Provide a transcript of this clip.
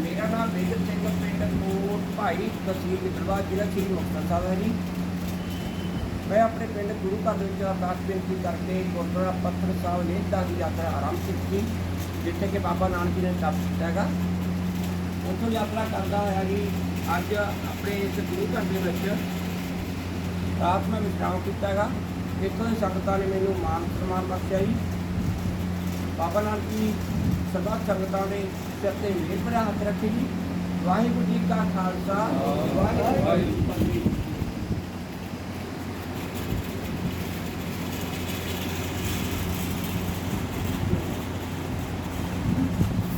ਮੇਰਾ ਨਾਮ ਮੇਜਰ ਸਿੰਘ ਪਿੰਡ ਕੋਟ, ਭਾਈ ਤਹਿਸੀਲ ਵਿਦਵਾ ਜ਼ਿਲ੍ਹਾ ਸ੍ਰੀ ਮੁਕਤਸਰ ਸਾਹਿਬ ਹੈ ਜੀ। ਮੈਂ ਆਪਣੇ ਪਿੰਡ ਗੁਰੂ ਘਰ ਦੇ ਵਿੱਚ ਅਰਦਾਸ ਬੇਨਤੀ ਕਰਕੇ ਗੁਰਦੁਆਰਾ ਪੱਥਰ ਸਾਹਿਬ ਲੇਹਦਾ ਦੀ ਯਾਤਰਾ ਆਰੰਭ ਕੀਤੀ, ਜਿੱਥੇ ਕਿ ਬਾਬਾ ਨਾਨਕ ਜੀ ਨੇ ਤਪ ਕੀਤਾ ਹੈਗਾ। ਉੱਥੋਂ ਯਾਤਰਾ ਕਰਦਾ ਹੋਇਆ ਜੀ, ਅੱਜ ਆਪਣੇ ਇਸ ਗੁਰੂ ਘਰ ਦੇ ਵਿੱਚ ਰਾਤ ਮੈਂ ਵਿਸ਼ਰਾਮ ਕੀਤਾ ਹੈਗਾ। ਇੱਥੋਂ ਦੇ ਸੰਗਤਾਂ ਨੇ ਮੈਨੂੰ ਮਾਨ ਸਨਮਾਨ ਬਖਸ਼ਿਆ ਜੀ। ਬਾਬਾ ਨਾਨਕ ਜੀ ਸਭਾ ਸੰਗਤਾਂ ਦੇ ਸਿਰ ਤੇ ਮਿਹਰ ਭਰਿਆ ਹੱਥ ਰੱਖੇ ਜੀ। ਵਾਹਿਗੁਰੂ ਜੀ ਕਾ ਖਾਲਸਾ, ਵਾਹਿਗੁਰੂ ਜੀ